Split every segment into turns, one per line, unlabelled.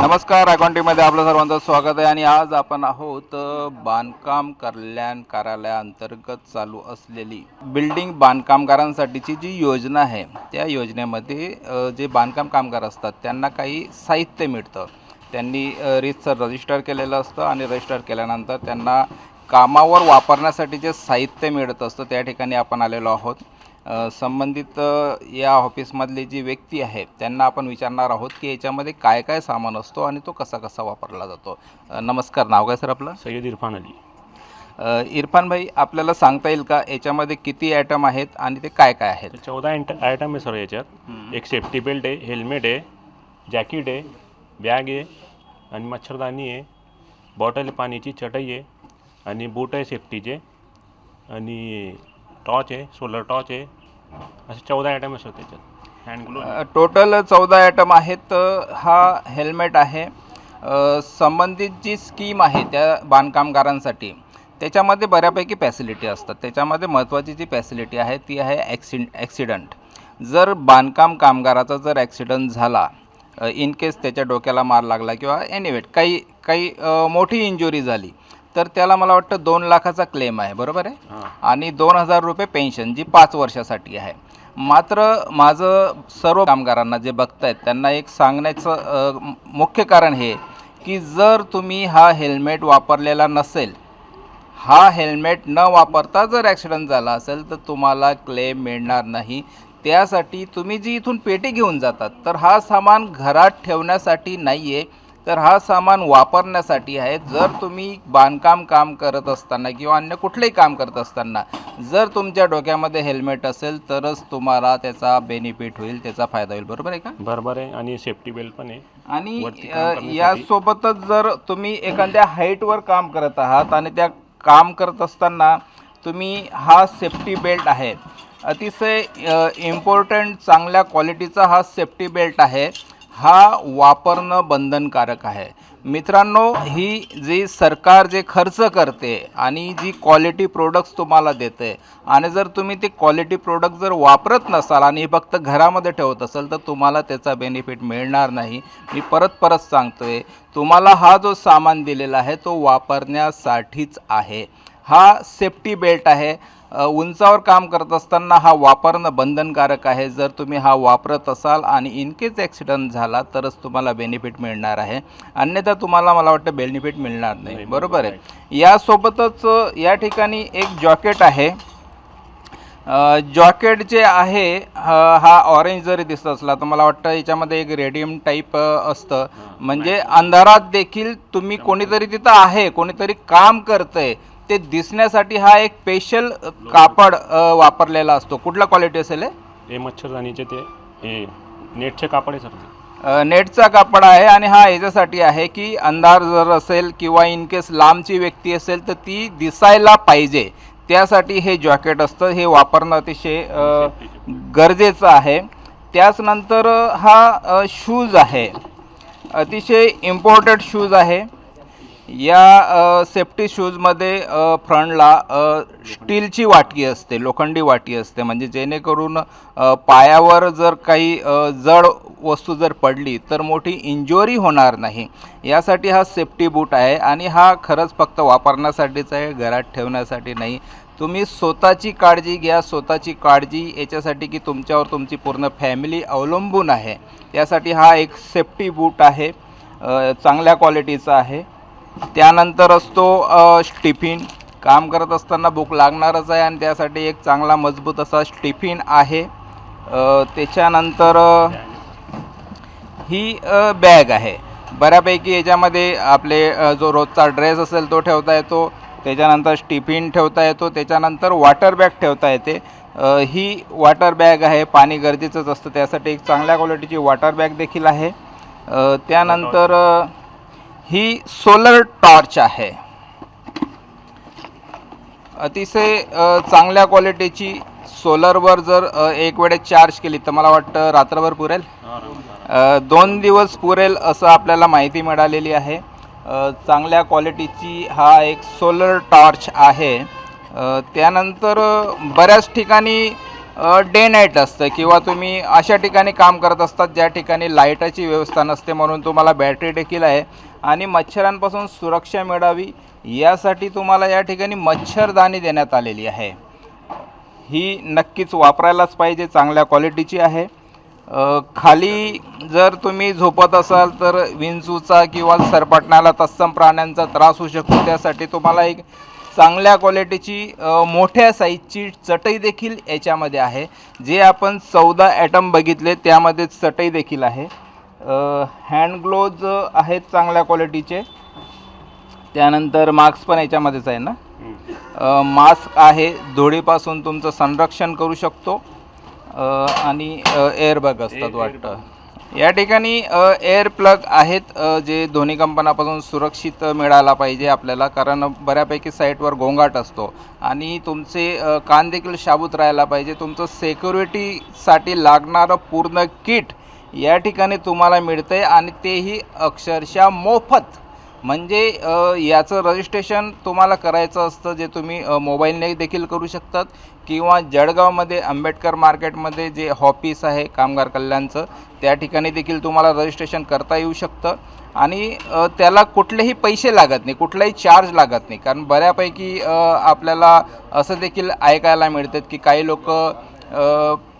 नमस्कार अकाउंटिंगमध्ये आपलं सर्वांचं स्वागत आहे आणि आज आपण आहोत बांधकाम कल्याण कार्यालयाअंतर्गत चालू असलेली बिल्डिंग बांधकामगारांसाठीची जी योजना आहे त्या योजनेमध्ये जे बांधकाम कामगार असतात त्यांना काही साहित्य मिळतं. त्यांनी रितसर रजिस्टर केलेलं असतं आणि रजिस्टर केल्यानंतर त्यांना कामावर वापरण्यासाठी जे साहित्य मिळत असतं त्या ठिकाणी आपण आलेलो आहोत. संबंधित या ऑफिसमधली जी व्यक्ती आहे त्यांना आपण विचारणार आहोत की याच्यामध्ये काय काय सामान असतो आणि तो कसा कसा वापरला जातो. नमस्कार नाव काय सर आपलं?
सय्यद इरफान अली.
इरफान भाई आपल्याला सांगता येईल का याच्यामध्ये किती आयटम आहेत आणि ते काय काय आहेत
चौदा इंट आयटम आहे सर याच्यात. एक सेफ्टी बेल्ट आहे हेल्मेट आहे जॅकेट आहे बॅग आहे आणि मच्छरदाणी आहे बॉटल पाण्याची चटई आहे आणि बूट आहे सेफ्टीचे आणि टॉर्च आहे सोलर टॉर्च आहे. असे चौदा आयटम सर त्याच्यात. हँड ग्लो
अ, टोटल चौदा आयटम आहेत हा हेल्मेट आहे. अ, संबंधित जी स्कीम आहे त्या बांधकामगारांसाठी त्याच्यामध्ये बऱ्यापैकी फॅसिलिटी असतात. त्याच्यामध्ये महत्त्वाची जी फॅसिलिटी आहे ती आहे ॲक्सि ॲक्सिडंट जर बांधकाम कामगाराचा जर ॲक्सिडंट झाला इन केस त्याच्या डोक्याला मार लागला किंवा एनिवेट काही काही अ, मोठी इंजुरी झाली तर त्याला मला वाटतं दोन लाखाचा क्लेम आहे बरोबर आहे? आणि दोन हजार रुपये पेन्शन जी पाच वर्षासाठी आहे. मात्र माझं सर्व कामगारांना जे बघतायत त्यांना एक सांगण्याचं मुख्य कारण हे की जर तुम्ही हा हेल्मेट वापरलेला नसेल हा हेल्मेट न वापरता जर ॲक्सिडेंट झाला असेल तर तुम्हाला क्लेम मिळणार नाही. त्यासाठी तुम्ही जी इथून पेटी घेऊन जातात तर हा सामान घरात ठेवण्यासाठी नाही आहे तर हा सामान वापरण्यासाठी आहे. जर तुम्ही बांधकाम काम करत असताना किंवा अन्य कुठलंही काम करत असताना जर तुमच्या डोक्यामध्ये हेल्मेट असेल तरच तुम्हाला त्याचा बेनिफिट होईल त्याचा फायदा होईल. बरोबर आहे का?
बरोबर आहे आणि सेफ्टी बेल्ट पण आहे.
आणि. यासोबतच जर तुम्ही एखाद्या हाईटवर काम करत आहात आणि त्या काम करत असताना तुम्ही हा सेफ्टी बेल्ट आहे. अतिशय इम्पॉर्टंट चांगल्या क्वालिटीचा हा सेफ्टी बेल्ट आहे. हा वापरणं बंधनकारक आहे. मित्रांनो ही जी सरकार जे खर्च करते आणि जी क्वालिटी प्रोडक्ट्स तुम्हाला देते आणि जर तुम्ही ते क्वालिटी प्रोडक्ट जर वापरत नसाल आणि फक्त घरामध्ये ठेवत असाल तर तुम्हाला त्याचा बेनिफिट मिळणार नाही. मी परत परत सांगतो आहे तुम्हाला हा जो सामान दिलेला आहे तो वापरण्यासाठीच आहे. हा सेफ्टी बेल्ट आहे. उंचावर काम करत असताना हा वापरणं बंधनकारक आहे. जर तुम्ही हा वापरत असाल आणि इन केस ॲक्सिडंट झाला तरच तुम्हाला बेनिफिट मिळणार आहे. अन्यथा तुम्हाला मला वाटतं बेनिफिट मिळणार नाही. बरोबर आहे. यासोबतच या ठिकाणी एक जॉकेट आहे. जॉकेट जे आहे ह- ऑरेंज जरी दिसत असला तर मला वाटतं याच्यामध्ये एक रेडियम टाईप असतं. म्हणजे अंधारात देखील तुम्ही कोणीतरी तिथं आहे कोणीतरी काम करतंय. ते दिसण्यासाठी हा एक स्पेशल कापड अ, वापरलेला असतो. कुठला क्वालिटी असेल हे?
हे मच्छरदाणीचे ते हे नेटचे कापड आहे सर ते.
अ, नेटचा कापड आहे आणि हा याच्यासाठी आहे की अंधार जर असेल किंवा इन केस लांबची व्यक्ती असेल तर ती दिसायला पाहिजे. त्यासाठी हे जॉकेट असतं. हे वापरणं अतिशय अ, गरजेचं आहे. त्याच नंतर अ, हा शूज आहे. अतिशय इम्पॉर्टंट शूज आहे. या सेफ्टी शूजमध्ये फ्रंटला स्टीलची वाटी असते लोखंडी वाटी असते. म्हणजे जेणेकरून पायावर जर काही जड वस्तू जर पडली तर मोठी इंजुरी होणार नाही. यासाठी हा सेफ्टी बूट आहे आणि हा खरंच फक्त वापरण्यासाठीच आहे घरात ठेवण्यासाठी नाही. तुम्ही स्वतःची काळजी घ्या स्वतःची काळजी याच्यासाठी की तुमच्यावर तुमची पूर्ण फॅमिली अवलंबून आहे. यासाठी हा एक सेफ्टी बूट आहे चांगल्या क्वालिटीचा आहे. त्यानंतर असतो स्टिफिन काम करत असताना भूक लागणारच आहे आणि त्यासाठी एक चांगला मजबूत असा स्टिफिन आहे. त्याच्यानंतर ही बॅग आहे. बऱ्यापैकी याच्यामध्ये आपले जो रोजचा ड्रेस असेल तो ठेवता येतो. त्याच्यानंतर स्टिफिन ठेवता येतो. त्याच्यानंतर वॉटर बॅग ठेवता येते. ही वॉटर बॅग आहे. पाणी गरजेचंच असतं. त्यासाठी एक चांगल्या क्वालिटीची वॉटर बॅग देखील आहे. त्यानंतर ही सोलर टॉर्च आहे. अतिशय चांगल्या क्वालिटीची सोलरवर जर एक वेळेस चार्ज केली तर मला वाटतं रात्रभर पुरेल. दोन दिवस पुरेल असं आपल्याला माहिती मिळालेली आहे. चांगल्या क्वालिटीची हा एक सोलर टॉर्च आहे. त्यानंतर बऱ्याच ठिकाणी डे नाईट असतं किंवा तुम्ही अशा ठिकाणी काम करत असतात ज्या ठिकाणी लाईटाची व्यवस्था नसते म्हणून तुम्हाला बॅटरी देखील आहे. आणि मच्छरांपासून सुरक्षा मिळावी यासाठी तुम्हाला या ठिकाणी मच्छरदाणी देण्यात आलेली आहे. ही नक्कीच वापरायलाच पाहिजे चांगल्या क्वालिटीची आहे. खाली जर तुम्ही झोपत असाल तर विंचूचा किंवा सरपटणाला तत्सम प्राण्यांचा त्रास होऊ शकतो. त्यासाठी तुम्हाला एक चांगल्या क्वालिटीची मोठ्या साईजची चटई देखील याच्यामध्ये आहे. जे आपण चौदा ॲटम बघितले त्यामध्ये चटई देखील आहे. हँड ग्लोज आहेत चांगल्या क्वालिटीचे त्यानंतर मास्क पण याच्यामध्येच आहे ना. मास्क आहे धुळीपासून तुमचं संरक्षण करू शकतो. आणि एअरबॅग असतात वाटतं. या ठिकाणी एअर प्लग आहेत जे दोन्ही कंपन्यापासून सुरक्षित मिळाला पाहिजे आपल्याला कारण बऱ्यापैकी साईटवर गोंगाट असतो. आणि तुमचे कान देखील शाबूत राहायला पाहिजे. तुमचं सेक्युरिटीसाठी लागणारं पूर्ण किट या ठिकाणी तुम्हाला मिळतं आहे आणि तेही अक्षरशः मोफत. म्हणजे याचं रजिस्ट्रेशन तुम्हाला करायचं असतं जे तुम्ही मोबाईलने देखील करू शकतात. किंवा जळगावमध्ये आंबेडकर मार्केटमध्ये जे ऑफिस आहे कामगार कल्याणचं त्या ठिकाणी देखील तुम्हाला रजिस्ट्रेशन करता येऊ शकतं. आणि त्याला कुठलेही पैसे लागत नाही कुठलाही चार्ज लागत नाही. कारण बऱ्यापैकी आपल्याला असं देखील ऐकायला मिळतात की काही लोक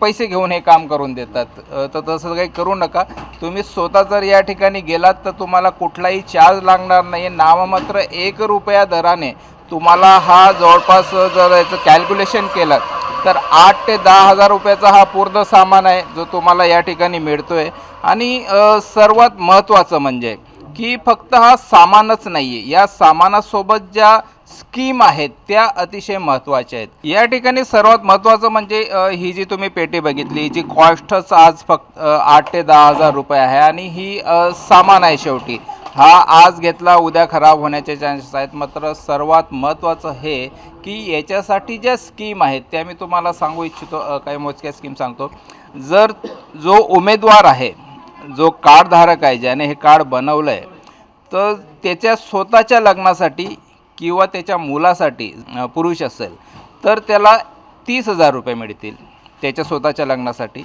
पैसे घेऊन हे काम करून देतात. तर तसं काही करू नका. तुम्ही स्वतः जर या ठिकाणी गेलात तर तुम्हाला कुठलाही चार्ज लागणार नाही नाममात्र एक रुपया दराने तुम्हाला हा जवळपास जर याचं कॅल्क्युलेशन केलं तर आठ ते दहा हजार रुपयाचा हा पूर्ण सामान आहे जो तुम्हाला या ठिकाणी मिळतो आहे आणि सर्वात महत्त्वाचं म्हणजे की फक्त हा सामानच नाही आहे या सामानासोबत ज्या स्कीम आहेत त्या अतिशय महत्त्वाच्या आहेत. या ठिकाणी सर्वात महत्त्वाचं म्हणजे ही जी तुम्ही पेटी बघितली जी कॉस्टच आज फक्त आठ ते दहा हजार रुपये आहे आणि ही सामान आहे शेवटी. हा आज घेतला उद्या खराब होण्याचे चान्सेस आहेत. मात्र सर्वात महत्त्वाचं हे की याच्यासाठी ज्या स्कीम आहेत त्या मी तुम्हाला सांगू इच्छितो काही मोजक्या स्कीम सांगतो. जर जो उमेदवार आहे जो कार्डधारक आहे ज्याने हे कार्ड बनवलं आहे तर त्याच्या स्वतःच्या लग्नासाठी किंवा त्याच्या मुलासाठी पुरुष असेल तर त्याला तीस हजार रुपये मिळतील त्याच्या स्वतःच्या लग्नासाठी.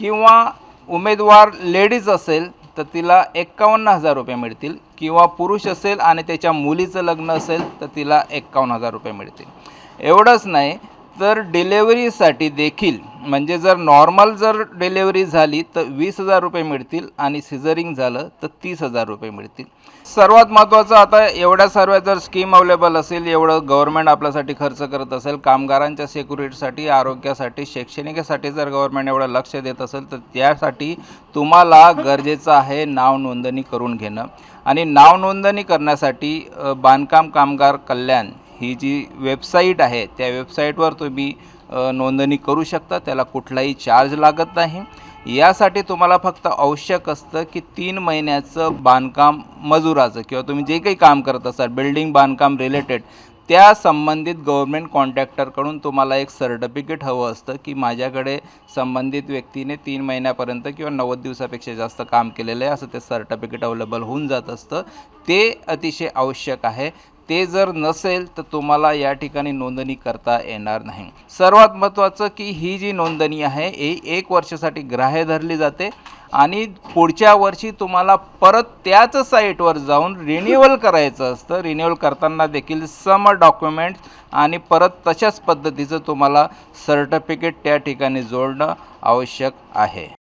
किंवा उमेदवार लेडीज असेल तर तिला एक्कावन्न हजार रुपये मिळतील. किंवा पुरुष असेल आणि त्याच्या मुलीचं लग्न असेल तर तिला एक्कावन्न हजार रुपये मिळतील. एवढंच नाही तर डिलेवरीसाठी देखील म्हणजे जर नॉर्मल जर डिलेवरी झाली तर वीस हजार रुपये मिळतील आणि सिझरिंग झालं तर तीस हजार रुपये मिळतील. सर्वात महत्त्वाचं आता एवढ्या सर्व जर स्कीम अवेलेबल असेल एवढं गव्हर्नमेंट आपल्यासाठी खर्च करत असेल कामगारांच्या सिक्युरिटीसाठी आरोग्यासाठी शैक्षणिकासाठी जर गव्हर्नमेंट एवढं लक्ष देत असेल तर त्यासाठी तुम्हाला गरजेचं आहे नाव नोंदणी करून घेणं. आणि नाव नोंदणी करण्यासाठी बांधकाम कामगार कल्याण ही जी वेबसाईट आहे त्या वेबसाईटवर तुम्ही नोंदणी करू शकता त्याला कुठलाही चार्ज लागत नाही. यासाठी तुम्हाला फक्त आवश्यक असतं की तीन महिन्याचं बांधकाम मजुराचं किंवा तुम्ही जे काही काम करत असाल बिल्डिंग बांधकाम रिलेटेड त्या संबंधित गव्हर्मेंट कॉन्ट्रॅक्टरकडून तुम्हाला एक सर्टिफिकेट हवं असतं की माझ्याकडे संबंधित व्यक्तीने तीन महिन्यापर्यंत किंवा नव्वद दिवसापेक्षा जास्त काम केलेलं आहे असं ते सर्टिफिकेट अवेलेबल होऊन जात असतं. ते अतिशय आवश्यक आहे. ते जर नसेल तर तुम्हाला या ठिकाणी नोंदणी करता येणार नाही. सर्वात महत्त्वाचं की ही जी नोंदणी आहे ही एक वर्षासाठी ग्राह्य धरली जाते. आणि पुढच्या वर्षी तुम्हाला परत त्याच साईटवर जाऊन रिन्युअल करायचं असतं. रिन्युअल करताना देखील सम डॉक्युमेंट्स आणि परत तशाच पद्धतीचं तुम्हाला सर्टिफिकेट त्या ठिकाणी जोडणं आवश्यक आहे.